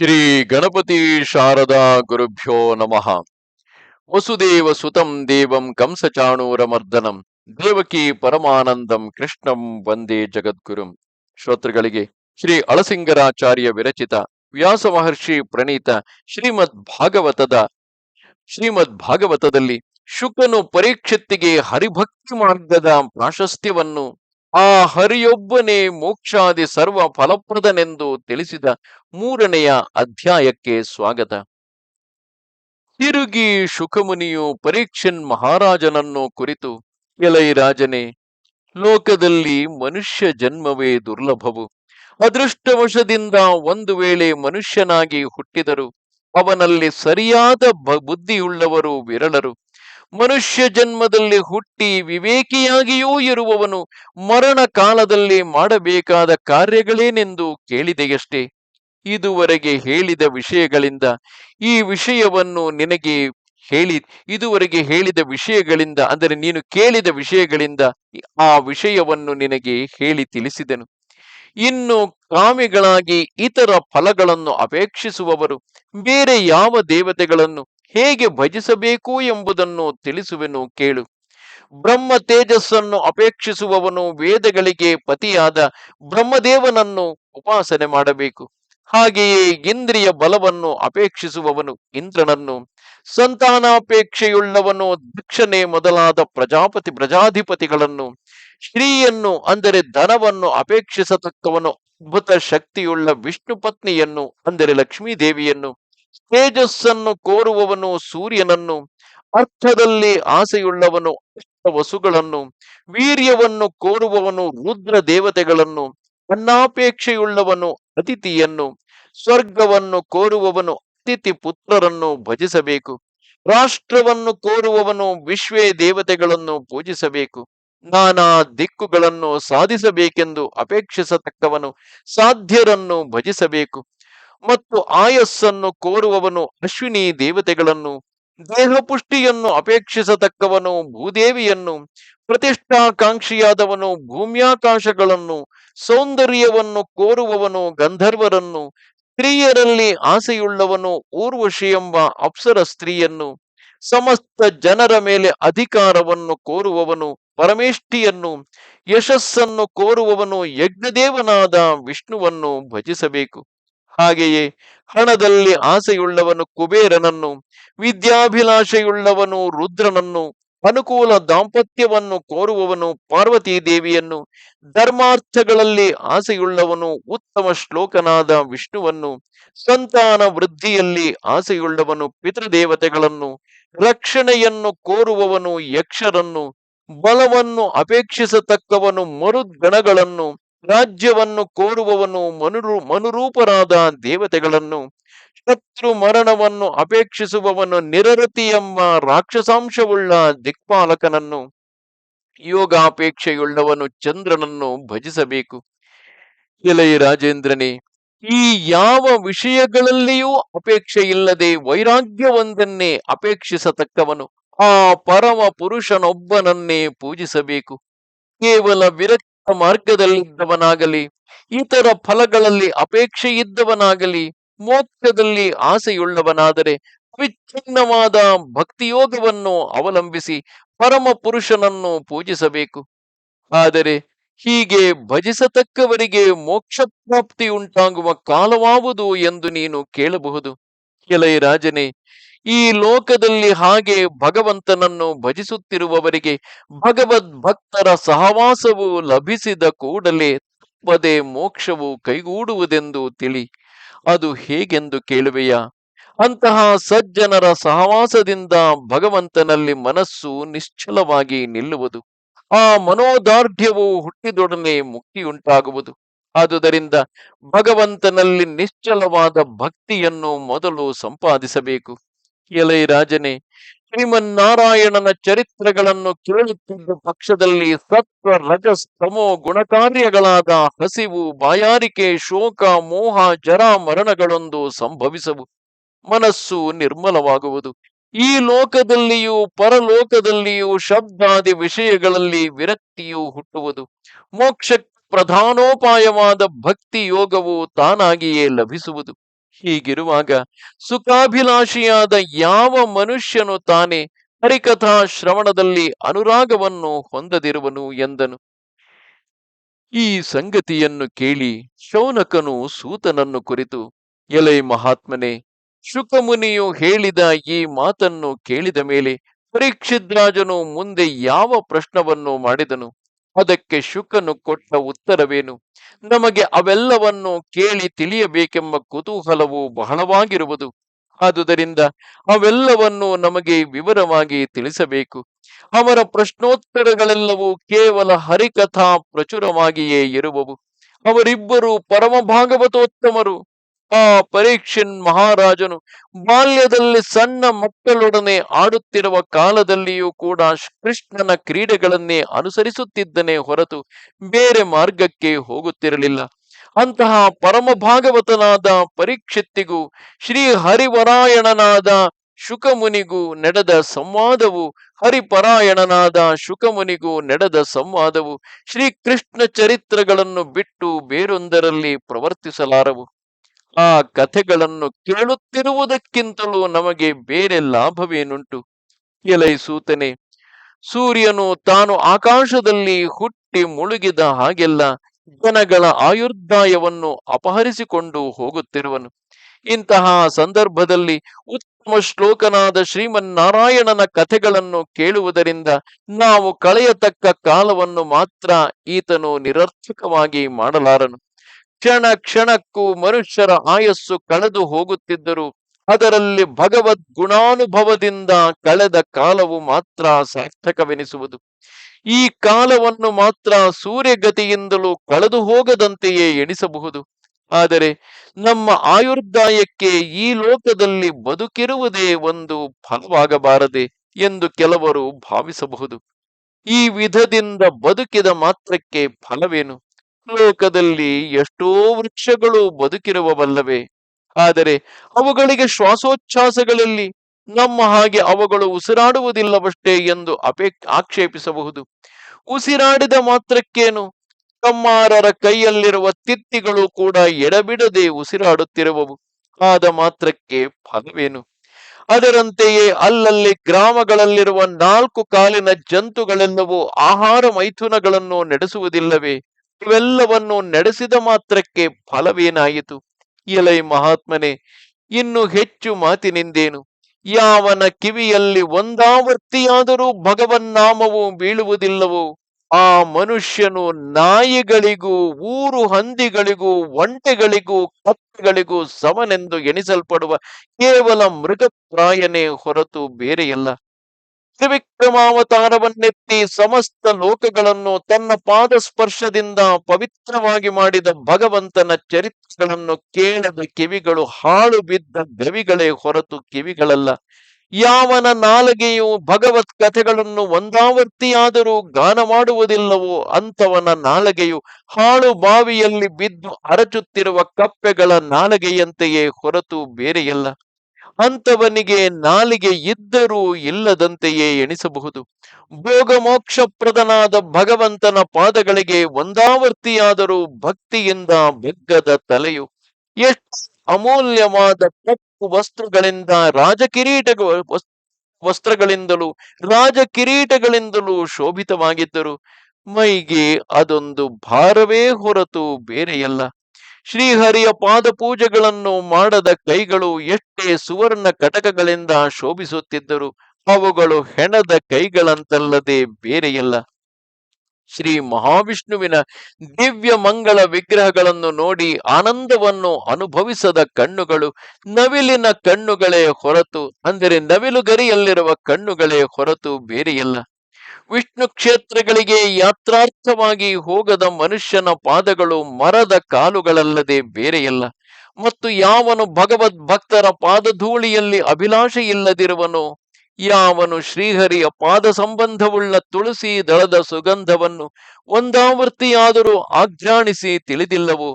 ಶ್ರೀ ಗಣಪತಿ ಶಾರದಾ ಗುರುಭ್ಯೋ ನಮಃ. ವಸುದೇವ ಸುತಂ ದೇವಂ ಕಂಸಚಾಣೂರಮರ್ದನಂ ದೇವಕಿ ಪರಮಾನಂದಂ ಕೃಷ್ಣಂ ವಂದೇ ಜಗದ್ಗುರುಂ. ಶ್ರೋತೃಗಳಿಗೆ ಶ್ರೀ ಅಳಸಿಂಗರಾಚಾರ್ಯ ವಿರಚಿತ ವ್ಯಾಸ ಮಹರ್ಷಿ ಪ್ರಣೀತ ಶ್ರೀಮದ್ ಭಾಗವತದ, ಶ್ರೀಮದ್ ಭಾಗವತದಲ್ಲಿ ಶುಕನು ಪರೀಕ್ಷೆತ್ತಿಗೆ ಹರಿಭಕ್ತಿ ಮಾರ್ಗದ ಪ್ರಾಶಸ್ತ್ಯವನ್ನು ಆ ಹರಿಯೊಬ್ಬನೇ ಮೋಕ್ಷಾದಿ ಸರ್ವ ಫಲಪ್ರದನೆಂದು ತಿಳಿಸಿದ ಮೂರನೆಯ ಅಧ್ಯಾಯಕ್ಕೆ ಸ್ವಾಗತ. ತಿರುಗಿ ಶುಕಮುನಿಯು ಪರೀಕ್ಷನ್ ಮಹಾರಾಜನನ್ನು ಕುರಿತು, ಎಲೈ ರಾಜನೇ, ಲೋಕದಲ್ಲಿ ಮನುಷ್ಯ ಜನ್ಮವೇ ದುರ್ಲಭವು. ಅದೃಷ್ಟವಶದಿಂದ ಒಂದು ವೇಳೆ ಮನುಷ್ಯನಾಗಿ ಹುಟ್ಟಿದರು, ಅವನಲ್ಲಿ ಸರಿಯಾದ ಬುದ್ಧಿಯುಳ್ಳವರು ವಿರಳರು. ಮನುಷ್ಯ ಜನ್ಮದಲ್ಲಿ ಹುಟ್ಟಿ ವಿವೇಕಿಯಾಗಿಯೂ ಇರುವವನು ಮರಣ ಕಾಲದಲ್ಲಿ ಮಾಡಬೇಕಾದ ಕಾರ್ಯಗಳೇನೆಂದು ಕೇಳಿದೆಯಷ್ಟೇ. ಇದುವರೆಗೆ ಹೇಳಿದ ವಿಷಯಗಳಿಂದ ಈ ವಿಷಯವನ್ನು ನಿನಗೆ ಹೇಳಿ, ಇದುವರೆಗೆ ಹೇಳಿದ ವಿಷಯಗಳಿಂದ, ಅಂದರೆ ನೀನು ಕೇಳಿದ ವಿಷಯಗಳಿಂದ ಆ ವಿಷಯವನ್ನು ನಿನಗೆ ಹೇಳಿ ತಿಳಿಸಿದನು. ಇನ್ನು ಕಾಮಿಗಳಾಗಿ ಇತರ ಫಲಗಳನ್ನು ಅಪೇಕ್ಷಿಸುವವರು, ಬೇರೆ ಯಾವ ದೇವತೆಗಳನ್ನು ಹೇಗೆ ಭಜಿಸಬೇಕು ಎಂಬುದನ್ನು ತಿಳಿಸುವೆನು ಕೇಳು. ಬ್ರಹ್ಮ ತೇಜಸ್ಸನ್ನು ಅಪೇಕ್ಷಿಸುವವನು ವೇದಗಳಿಗೆ ಪತಿಯಾದ ಬ್ರಹ್ಮದೇವನನ್ನು ಉಪಾಸನೆ ಮಾಡಬೇಕು. ಹಾಗೆಯೇ ಇಂದ್ರಿಯ ಬಲವನ್ನು ಅಪೇಕ್ಷಿಸುವವನು ಇಂದ್ರನನ್ನು, ಸಂತಾನಾಪೇಕ್ಷೆಯುಳ್ಳವನು ದಕ್ಷನೇ ಮೊದಲಾದ ಪ್ರಜಾಪತಿ ಪ್ರಜಾಧಿಪತಿಗಳನ್ನು, ಶ್ರೀಯನ್ನು ಅಂದರೆ ಧನವನ್ನು ಅಪೇಕ್ಷಿಸತಕ್ಕವನು ಅದ್ಭುತ ಶಕ್ತಿಯುಳ್ಳ ವಿಷ್ಣು ಪತ್ನಿಯನ್ನು ಅಂದರೆ ಲಕ್ಷ್ಮೀ ದೇವಿಯನ್ನು ತೇಜಸ್ಸನ್ನು ಕೋರುವವನು ಸೂರ್ಯನನ್ನು, ಅರ್ಥದಲ್ಲಿ ಆಸೆಯುಳ್ಳವನು ವಸುಗಳನ್ನು, ವೀರ್ಯವನ್ನು ಕೋರುವವನು ರುದ್ರ ದೇವತೆಗಳನ್ನು ಅನ್ನಾಪೇಕ್ಷೆಯುಳ್ಳವನು ಅತಿಥಿಯನ್ನು, ಸ್ವರ್ಗವನ್ನು ಕೋರುವವನು ಅತಿಥಿ ಪುತ್ರರನ್ನು ಭಜಿಸಬೇಕು, ರಾಷ್ಟ್ರವನ್ನು ಕೋರುವವನು ವಿಶ್ವೇ ದೇವತೆಗಳನ್ನು ಪೂಜಿಸಬೇಕು, ನಾನಾ ದಿಕ್ಕುಗಳನ್ನು ಸಾಧಿಸಬೇಕೆಂದು ಅಪೇಕ್ಷಿಸತಕ್ಕವನು ಸಾಧ್ಯರನ್ನು ಭಜಿಸಬೇಕು. ಮತ್ತು ಆಯಸ್ಸನ್ನು ಕೋರುವವನು ಅಶ್ವಿನಿ ದೇವತೆಗಳನ್ನು, ದೇಹಪುಷ್ಟಿಯನ್ನು ಅಪೇಕ್ಷಿಸತಕ್ಕವನು ಭೂದೇವಿಯನ್ನು, ಪ್ರತಿಷ್ಠಾಕಾಂಕ್ಷಿಯಾದವನು ಭೂಮ್ಯಾಕಾಶಗಳನ್ನು, ಸೌಂದರ್ಯವನ್ನು ಕೋರುವವನು ಗಂಧರ್ವರನ್ನು, ಸ್ತ್ರೀಯರಲ್ಲಿ ಆಸೆಯುಳ್ಳವನು ಊರ್ವಶಿ ಎಂಬ ಅಪ್ಸರ ಸ್ತ್ರೀಯನ್ನು, ಸಮಸ್ತ ಜನರ ಮೇಲೆ ಅಧಿಕಾರವನ್ನು ಕೋರುವವನು ಪರಮೇಷ್ಠಿಯನ್ನು, ಯಶಸ್ಸನ್ನು ಕೋರುವವನು ಯಜ್ಞದೇವನಾದ ವಿಷ್ಣುವನ್ನು ಭಜಿಸಬೇಕು. ಹಾಗೆಯೇ ಹಣದಲ್ಲಿ ಆಸೆಯುಳ್ಳವನು ಕುಬೇರನನ್ನು, ವಿದ್ಯಾಭಿಲಾಷೆಯುಳ್ಳವನು ರುದ್ರನನ್ನು, ಅನುಕೂಲ ದಾಂಪತ್ಯವನ್ನು ಕೋರುವವನು ಪಾರ್ವತಿ ದೇವಿಯನ್ನು ಧರ್ಮಾರ್ಥಗಳಲ್ಲಿ ಆಸೆಯುಳ್ಳವನು ಉತ್ತಮ ಶ್ಲೋಕನಾದ ವಿಷ್ಣುವನ್ನು, ಸಂತಾನ ವೃದ್ಧಿಯಲ್ಲಿ ಆಸೆಯುಳ್ಳವನು ಪಿತೃದೇವತೆಗಳನ್ನು, ರಕ್ಷಣೆಯನ್ನು ಕೋರುವವನು ಯಕ್ಷರನ್ನು, ಬಲವನ್ನು ಅಪೇಕ್ಷಿಸತಕ್ಕವನು ಮರುದ್ಗಣಗಳನ್ನು ರಾಜ್ಯವನ್ನು ಕೋರುವವನು ಮನುರು, ಮನುರೂಪರಾದ ದೇವತೆಗಳನ್ನು, ಶತ್ರು ಮರಣವನ್ನು ಅಪೇಕ್ಷಿಸುವವನು ನಿರರತಿ ಎಂಬ ರಾಕ್ಷಸಾಂಶವುಳ್ಳ ದಿಕ್ಪಾಲಕನನ್ನು, ಯೋಗಾಪೇಕ್ಷೆಯುಳ್ಳವನು ಚಂದ್ರನನ್ನು ಭಜಿಸಬೇಕು. ಎಲೈ ರಾಜೇಂದ್ರನೇ, ಈ ಯಾವ ವಿಷಯಗಳಲ್ಲಿಯೂ ಅಪೇಕ್ಷೆ ಇಲ್ಲದೆ ವೈರಾಗ್ಯವೊಂದನ್ನೇ ಅಪೇಕ್ಷಿಸತಕ್ಕವನು, ಆ ಪರಮ ಪುರುಷನೊಬ್ಬನನ್ನೇ ಪೂಜಿಸಬೇಕು. ಕೇವಲ ವಿರಕ್ತ ಮಾರ್ಗದಲ್ಲಿದ್ದವನಾಗಲಿ, ಇತರ ಫಲಗಳಲ್ಲಿ ಅಪೇಕ್ಷೆ ಇದ್ದವನಾಗಲಿ ಮೋಕ್ಷದಲ್ಲಿ ಆಸೆಯುಳ್ಳವನಾದರೆ ಅವಿಚ್ಛಿನ್ನವಾದ ಭಕ್ತಿಯೋಗವನ್ನು ಅವಲಂಬಿಸಿ ಪರಮ ಪುರುಷನನ್ನು ಪೂಜಿಸಬೇಕು. ಆದರೆ ಹೀಗೆ ಭಜಿಸತಕ್ಕವರಿಗೆ ಮೋಕ್ಷ ಪ್ರಾಪ್ತಿ ಉಂಟಾಗುವ ಕಾಲವಾವುದು ಎಂದು ನೀನು ಕೇಳಬಹುದು. ಕೆಲೈ ರಾಜನೇ ಈ ಲೋಕದಲ್ಲಿ ಹಾಗೆ ಭಗವಂತನನ್ನು ಭಜಿಸುತ್ತಿರುವವರಿಗೆ ಭಗವದ್ ಭಕ್ತರ ಸಹವಾಸವು ಲಭಿಸಿದ ಕೂಡಲೇ ಪದೇ ಮೋಕ್ಷವು ಕೈಗೂಡುವುದೆಂದು ತಿಳಿ. ಅದು ಹೇಗೆಂದು ಕೇಳುವೆಯಾ? ಅಂತಹ ಸಜ್ಜನರ ಸಹವಾಸದಿಂದ ಭಗವಂತನಲ್ಲಿ ಮನಸ್ಸು ನಿಶ್ಚಲವಾಗಿ ನಿಲ್ಲುವುದು. ಆ ಮನೋದಾರ್ಢ್ಯವು ಹುಟ್ಟಿದೊಡನೆ ಮುಕ್ತಿಯುಂಟಾಗುವುದು. ಆದುದರಿಂದ ಭಗವಂತನಲ್ಲಿ ನಿಶ್ಚಲವಾದ ಭಕ್ತಿಯನ್ನು ಮೊದಲು ಸಂಪಾದಿಸಬೇಕು. ಎಲೈ ರಾಜನೇ, ಶ್ರೀಮನ್ನಾರಾಯಣನ ಚರಿತ್ರೆಗಳನ್ನು ಕೇಳುತ್ತಿದ್ದ ಪಕ್ಷದಲ್ಲಿ ಸತ್ವ ರಜಸ್ ತಮೋ ಗುಣಕಾರ್ಯಗಳಾದ ಹಸಿವು, ಬಾಯಾರಿಕೆ, ಶೋಕ, ಮೋಹ, ಜರ ಮರಣಗಳೊಂದು ಸಂಭವಿಸವು, ಮನಸ್ಸು ನಿರ್ಮಲವಾಗುವುದು. ಈ ಲೋಕದಲ್ಲಿಯೂ ಪರಲೋಕದಲ್ಲಿಯೂ ಶಬ್ದಾದಿ ವಿಷಯಗಳಲ್ಲಿ ವಿರಕ್ತಿಯು ಹುಟ್ಟುವುದು. ಮೋಕ್ಷ ಪ್ರಧಾನೋಪಾಯವಾದ ಭಕ್ತಿ ಯೋಗವು ತಾನಾಗಿಯೇ ಲಭಿಸುವುದು. ಹೀಗಿರುವಾಗ ಸುಖಾಭಿಲಾಷಿಯಾದ ಯಾವ ಮನುಷ್ಯನು ತಾನೇ ಹರಿಕಥಾ ಶ್ರವಣದಲ್ಲಿ ಅನುರಾಗವನ್ನು ಹೊಂದದಿರುವನು ಎಂದನು. ಈ ಸಂಗತಿಯನ್ನು ಕೇಳಿ ಶೌನಕನು ಸೂತನನ್ನು ಕುರಿತು, ಎಲೆ ಮಹಾತ್ಮನೇ, ಶುಕಮುನಿಯು ಹೇಳಿದ ಈ ಮಾತನ್ನು ಕೇಳಿದ ಮೇಲೆ ಪರೀಕ್ಷಿದ್ರಾಜನು ಮುಂದೆ ಯಾವ ಪ್ರಶ್ನವನ್ನು ಮಾಡಿದನು? ಅದಕ್ಕೆ ಶುಕನು ಕೊಟ್ಟ ಉತ್ತರವೇನು? ನಮಗೆ ಅವೆಲ್ಲವನ್ನು ಕೇಳಿ ತಿಳಿಯಬೇಕೆಂಬ ಕುತೂಹಲವು ಬಹಳವಾಗಿರುವುದು. ಆದುದರಿಂದ ಅವೆಲ್ಲವನ್ನು ನಮಗೆ ವಿವರವಾಗಿ ತಿಳಿಸಬೇಕು. ಅವರ ಪ್ರಶ್ನೋತ್ತರಗಳೆಲ್ಲವೂ ಕೇವಲ ಹರಿಕಥಾ ಪ್ರಚುರವಾಗಿಯೇ ಇರುವವು. ಅವರಿಬ್ಬರು ಪರಮ ಭಾಗವತೋತ್ತಮರು ಆ ಪರೀಕ್ಷನ್ ಮಹಾರಾಜನು ಬಾಲ್ಯದಲ್ಲಿ ಸಣ್ಣ ಮಕ್ಕಳೊಡನೆ ಆಡುತ್ತಿರುವ ಕಾಲದಲ್ಲಿಯೂ ಕೂಡ ಕೃಷ್ಣನ ಕ್ರೀಡೆಗಳನ್ನೇ ಅನುಸರಿಸುತ್ತಿದ್ದನೇ ಹೊರತು ಬೇರೆ ಮಾರ್ಗಕ್ಕೆ ಹೋಗುತ್ತಿರಲಿಲ್ಲ. ಅಂತಹ ಪರಮ ಭಾಗವತನಾದ ಪರೀಕ್ಷಿತ್ತಿಗೂ ಶ್ರೀ ಹರಿವರಾಯಣನಾದ ಶುಕಮುನಿಗೂ ನಡೆದ ಸಂವಾದವು, ಹರಿಪರಾಯಣನಾದ ಶುಕಮುನಿಗೂ ನಡೆದ ಸಂವಾದವು ಶ್ರೀಕೃಷ್ಣ ಚರಿತ್ರಗಳನ್ನು ಬಿಟ್ಟು ಬೇರೊಂದರಲ್ಲಿ ಪ್ರವರ್ತಿಸಲಾರವು. ಆ ಕಥೆಗಳನ್ನು ಕೇಳುತ್ತಿರುವುದಕ್ಕಿಂತಲೂ ನಮಗೆ ಬೇರೆ ಲಾಭವೇನುಂಟು? ಎಲೈ ಸೂತನೆ, ಸೂರ್ಯನು ತಾನು ಆಕಾಶದಲ್ಲಿ ಹುಟ್ಟಿ ಮುಳುಗಿದ ಹಾಗೆಲ್ಲ ಜನಗಳ ಆಯುರ್ದಾಯವನ್ನು ಅಪಹರಿಸಿಕೊಂಡು ಹೋಗುತ್ತಿರುವನು. ಇಂತಹ ಸಂದರ್ಭದಲ್ಲಿ ಉತ್ತಮ ಶ್ಲೋಕನಾದ ಶ್ರೀಮನ್ನಾರಾಯಣನ ಕಥೆಗಳನ್ನು ಕೇಳುವುದರಿಂದ ನಾವು ಕಳೆಯತಕ್ಕ ಕಾಲವನ್ನು ಮಾತ್ರ ಈತನು ನಿರರ್ಥಕವಾಗಿ ಮಾಡಲಾರನು. ಕ್ಷಣ ಕ್ಷಣಕ್ಕೂ ಮನುಷ್ಯರ ಆಯಸ್ಸು ಕಳೆದು ಹೋಗುತ್ತಿದ್ದರು. ಅದರಲ್ಲಿ ಭಗವದ್ ಗುಣಾನುಭವದಿಂದ ಕಳೆದ ಕಾಲವು ಮಾತ್ರ ಸಾರ್ಥಕವೆನಿಸುವುದು. ಈ ಕಾಲವನ್ನು ಮಾತ್ರ ಸೂರ್ಯಗತಿಯಿಂದಲೂ ಕಳೆದು ಹೋಗದಂತೆಯೇ ಎಣಿಸಬಹುದು. ಆದರೆ ನಮ್ಮ ಆಯುರ್ದಾಯಕ್ಕೆ ಈ ಲೋಕದಲ್ಲಿ ಬದುಕಿರುವುದೇ ಒಂದು ಫಲವಾಗಬಾರದೆ ಎಂದು ಕೆಲವರು ಭಾವಿಸಬಹುದು. ಈ ವಿಧದಿಂದ ಬದುಕಿದ ಮಾತ್ರಕ್ಕೆ ಫಲವೇನು? ಲೋಕದಲ್ಲಿ ಎಷ್ಟೋ ವೃಕ್ಷಗಳು ಬದುಕಿರುವವಲ್ಲವೇ? ಆದರೆ ಅವುಗಳಿಗೆ ಶ್ವಾಸೋಚ್ಛ್ವಾಸಗಳಲ್ಲಿ ನಮ್ಮ ಹಾಗೆ ಅವುಗಳು ಉಸಿರಾಡುವುದಿಲ್ಲವಷ್ಟೇ ಎಂದು ಅಪೇ, ಆಕ್ಷೇಪಿಸಬಹುದು. ಉಸಿರಾಡಿದ ಮಾತ್ರಕ್ಕೇನು? ಕಮ್ಮಾರರ ಕೈಯಲ್ಲಿರುವ ತಿತ್ತಿಗಳು ಕೂಡ ಎಡಬಿಡದೆ ಉಸಿರಾಡುತ್ತಿರುವವು. ಆದ ಮಾತ್ರಕ್ಕೆ ಫಲವೇನು? ಅದರಂತೆಯೇ ಅಲ್ಲಲ್ಲಿ ಗ್ರಾಮಗಳಲ್ಲಿರುವ ನಾಲ್ಕು ಕಾಲಿನ ಜಂತುಗಳೆಲ್ಲವೂ ಆಹಾರ ಮೈಥುನಗಳನ್ನು ನಡೆಸುವುದಿಲ್ಲವೇ? ಇವೆಲ್ಲವನ್ನು ನಡೆಸಿದ ಮಾತ್ರಕ್ಕೆ ಫಲವೇನಾಯಿತು? ಎಲೈ ಮಹಾತ್ಮನೆ, ಇನ್ನು ಹೆಚ್ಚು ಮಾತಿನಿಂದೇನು? ಯಾವನ ಕಿವಿಯಲ್ಲಿ ಒಂದಾವರ್ತಿಯಾದರೂ ಭಗವನ್ನಾಮವು ಬೀಳುವುದಿಲ್ಲವೋ, ಆ ಮನುಷ್ಯನು ನಾಯಿಗಳಿಗೂ, ಊರು ಹಂದಿಗಳಿಗೂ, ಒಂಟೆಗಳಿಗೂ ಕತ್ತೆಗಳಿಗೂ ಸಮನೆಂದು ಎಣಿಸಲ್ಪಡುವ ಕೇವಲ ಮೃಗಪ್ರಾಯನೇ ಹೊರತು ಬೇರೆಯಲ್ಲ. ತ್ರಿವಿಕ್ರಮಾವತಾರವನ್ನೆತ್ತಿ ಸಮಸ್ತ ಲೋಕಗಳನ್ನು ತನ್ನ ಪಾದ ಸ್ಪರ್ಶದಿಂದ ಪವಿತ್ರವಾಗಿ ಮಾಡಿದ ಭಗವಂತನ ಚರಿತ್ರೆಗಳನ್ನು ಕೇಳದ ಕಿವಿಗಳು ಹಾಳು ಬಿದ್ದ ಗವಿಗಳೇ ಹೊರತು ಕಿವಿಗಳಲ್ಲ. ಯಾವನ ನಾಲಗೆಯು ಭಗವತ್ ಕಥೆಗಳನ್ನು ಒಂದಾವರ್ತಿಯಾದರೂ ಗಾನ ಮಾಡುವುದಿಲ್ಲವೋ ಅಂತವನ ನಾಲಗೆಯು ಹಾಳು ಬಾವಿಯಲ್ಲಿ ಬಿದ್ದು ಅರಚುತ್ತಿರುವ ಕಪ್ಪೆಗಳ ನಾಲಗೆಯಂತೆಯೇ ಹೊರತು ಬೇರೆಯಲ್ಲ. ಅಂತವನಿಗೆ ನಾಲಿಗೆ ಇದ್ದರೂ ಇಲ್ಲದಂತೆಯೇ ಎಣಿಸಬಹುದು. ಭೋಗ ಮೋಕ್ಷಪ್ರದನಾದ ಭಗವಂತನ ಪಾದಗಳಿಗೆ ಒಂದಾವರ್ತಿಯಾದರೂ ಭಕ್ತಿಯಿಂದ ಬೆಗ್ಗದ ತಲೆಯು ಎಷ್ಟು ಅಮೂಲ್ಯವಾದ ಕಪ್ಪು ವಸ್ತ್ರಗಳಿಂದ ರಾಜಕಿರೀಟ ವಸ್ತ್ರಗಳಿಂದಲೂ ರಾಜಕಿರೀಟಗಳಿಂದಲೂ ಶೋಭಿತವಾಗಿದ್ದರು. ಮೈಗೆ ಅದೊಂದು ಭಾರವೇ ಹೊರತು ಬೇರೆಯಲ್ಲ. ಶ್ರೀಹರಿಯ ಪಾದ ಪೂಜೆಗಳನ್ನು ಮಾಡದ ಕೈಗಳು ಎಷ್ಟೇ ಸುವರ್ಣ ಕಟಕಗಳಿಂದ ಶೋಭಿಸುತ್ತಿದ್ದರು ಅವುಗಳು ಹೆಣದ ಕೈಗಳಂತಲ್ಲದೆ ಬೇರೆಯಲ್ಲ. ಶ್ರೀ ಮಹಾವಿಷ್ಣುವಿನ ದಿವ್ಯ ಮಂಗಳ ವಿಗ್ರಹಗಳನ್ನು ನೋಡಿ ಆನಂದವನ್ನು ಅನುಭವಿಸದ ಕಣ್ಣುಗಳು ನವಿಲಿನ ಕಣ್ಣುಗಳೇ ಹೊರತು, ಅಂದರೆ ನವಿಲುಗರಿಯಲ್ಲಿರುವ ಕಣ್ಣುಗಳೇ ಹೊರತು ಬೇರೆಯಲ್ಲ. ವಿಷ್ಣು ಕ್ಷೇತ್ರಗಳಿಗೆ ಯಾತ್ರಾರ್ಥವಾಗಿ ಹೋಗದ ಮನುಷ್ಯನ ಪಾದಗಳು ಮರದ ಕಾಲುಗಳಲ್ಲದೆ ಬೇರೆಯಲ್ಲ. ಮತ್ತು ಯಾವನು ಭಗವದ್ ಭಕ್ತರ ಪಾದಧೂಳಿಯಲ್ಲಿ ಅಭಿಲಾಷೆ ಇಲ್ಲದಿರುವನು ಯಾವನು ಶ್ರೀಹರಿಯ ಪಾದ ಸಂಬಂಧವುಳ್ಳ ತುಳಸಿ ದಳದ ಸುಗಂಧವನ್ನು ಒಂದಾವರ್ತಿಯಾದರೂ ಆಘ್ರಾಣಿಸಿ ತಿಳಿದಿಲ್ಲವೋ.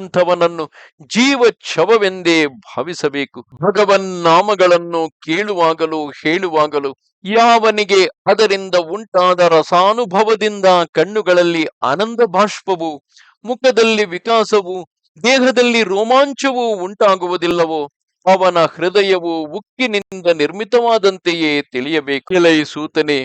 ಅಂಥವನನ್ನು ಜೀವ ಛವವೆಂದೇ ಭಾವಿಸಬೇಕು. ಭಗವನ್ ನಾಮಗಳನ್ನು ಕೇಳುವಾಗಲೂ ಹೇಳುವಾಗಲೂ ಯಾವನಿಗೆ ಅದರಿಂದ ಉಂಟಾದ ರಸಾನುಭವದಿಂದ ಕಣ್ಣುಗಳಲ್ಲಿ ಆನಂದ ಬಾಷ್ಪವು, ಮುಖದಲ್ಲಿ ವಿಕಾಸವು, ದೇಹದಲ್ಲಿ ರೋಮಾಂಚವೂ ಉಂಟಾಗುವುದಿಲ್ಲವೋ, ಅವನ ಹೃದಯವು ಉಕ್ಕಿನಿಂದ ನಿರ್ಮಿತವಾದಂತೆಯೇ ತಿಳಿಯಬೇಕು. ಎಲೈ ಸೂತನೆ,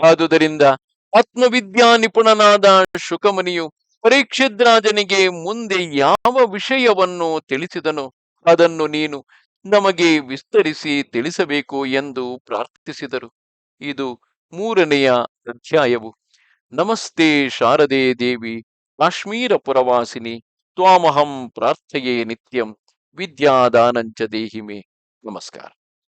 ಆದುದರಿಂದ ಆತ್ಮವಿದ್ಯಾ ನಿಪುಣನಾದ ಶುಕಮುನಿಯು ಪರೀಕ್ಷಿದ್ರಾಜನಿಗೆ ಮುಂದೆ ಯಾವ ವಿಷಯವನ್ನು ತಿಳಿಸಿದನು, ಅದನ್ನು ನೀನು ನಮಗೆ ವಿಸ್ತರಿಸಿ ತಿಳಿಸಬೇಕು ಎಂದು ಪ್ರಾರ್ಥಿಸಿದರು. ಇದು ಮೂರನೆಯ ಅಧ್ಯಾಯವು. ನಮಸ್ತೆ ಶಾರದೆ ದೇವಿ, ಕಾಶ್ಮೀರ ಪುರವಾಸಿನಿ, ತ್ವಾಮಹಂ ಪ್ರಾರ್ಥಯೇ ನಿತ್ಯಂ, ವಿದ್ಯಾದಾನಂಚ ದೇಹಿಮೆ. ನಮಸ್ಕಾರ.